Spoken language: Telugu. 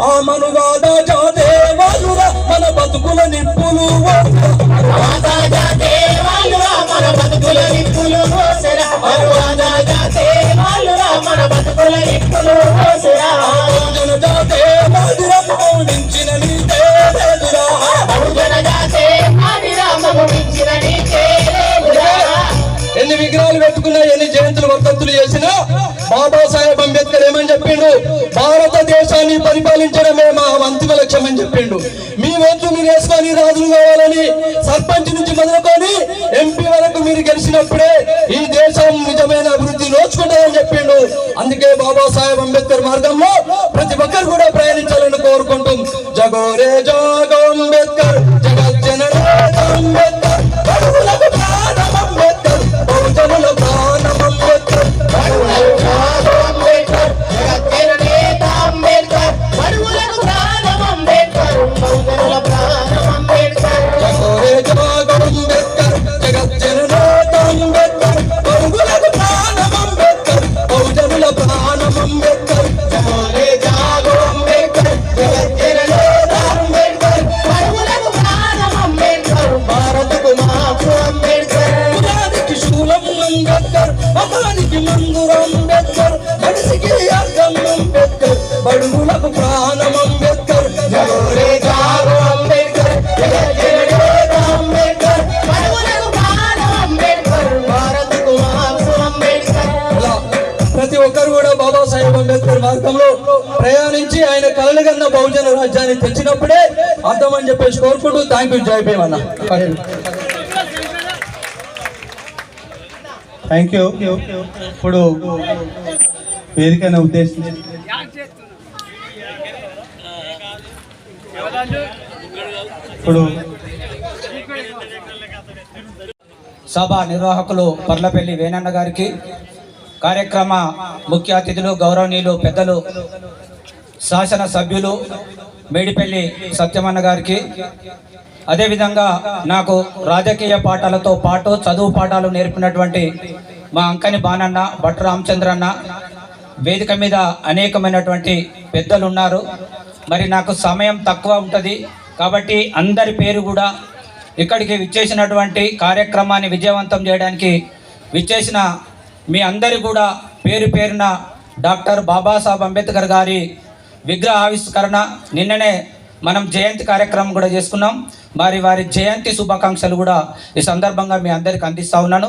ఆ మనువాద జాతే మన బతుకుల నిప్పులు మన బతుకుల నిప్పులు మోసరా. మన బతుకుల నిప్పులు విగ్రహాలు పెట్టుకున్నా ఎన్ని జయంతులు వర్ధంతులు చేసినా బాబాసాహెబ్ అంబేద్కర్ ఏమని చెప్పిండు? భారతదేశాన్ని పరిపాలించడమే మా అంతిమ లక్ష్యం అని చెప్పిండు. మీ ఓట్లు మీరు వేసుకొని రాజులు కావాలని సర్పంచ్ నుంచి మొదలుకొని ఎంపీ వరకు మీరు గెలిచినప్పుడే ఈ దేశం నిజమైన అభివృద్ధి నోచుకుంటుందని చెప్పిండు. అందుకే బాబాసాహెబ్ అంబేద్కర్ మార్గంలో ప్రతి ఒక్కరు కూడా ప్రయాణించాలని కోరుకుంటాం జగోరే జో అర్థం అంబేద్కర్ బడుగులకు ప్రాణం అంబేద్కర్ జగోరే జాగో అంబేద్కర్ అంబేద్కర్ ప్రతి ఒక్కరు కూడా బాబాసాహెబ్ అంబేద్కర్ మార్గంలో ప్రయాణించి ఆయన కలలుగన్న బహుజన రాజ్యాన్ని తెచ్చినప్పుడే అర్థం అని చెప్పేసి కోరుకుంటూ థ్యాంక్ యూ జై భీమ్ అన్న థ్యాంక్ యూ ఇప్పుడు పేరుకైనా ఉద్దేశం ఇప్పుడు సభ నిర్వాహకులు పర్లపల్లి వేణన్న గారికి కార్యక్రమ ముఖ్య అతిథులు గౌరవనీయులు పెద్దలు శాసన సభ్యులు మేడిపల్లి సత్యమన్న గారికి. అదేవిధంగా నాకు రాజకీయ పాఠాలతో పాటు చదువు పాఠాలు నేర్పినటువంటి మా అంకని బానన్న భట్ రామచంద్రన్న వేదిక మీద అనేకమైనటువంటి పెద్దలు ఉన్నారు మరి నాకు సమయం తక్కువ ఉంటుంది. కాబట్టి అందరి పేరు కూడా ఇక్కడికి విచ్చేసినటువంటి కార్యక్రమాన్ని విజయవంతం చేయడానికి విచ్చేసిన మీ అందరి కూడా పేరు పేరున డాక్టర్ బాబాసాహెబ్ అంబేద్కర్ గారి విగ్రహ ఆవిష్కరణ. నిన్ననే మనం జయంతి కార్యక్రమం కూడా చేసుకున్నాం. మరి వారి జయంతి శుభాకాంక్షలు కూడా ఈ సందర్భంగా మీ అందరికి అందిస్తూ ఉన్నాను.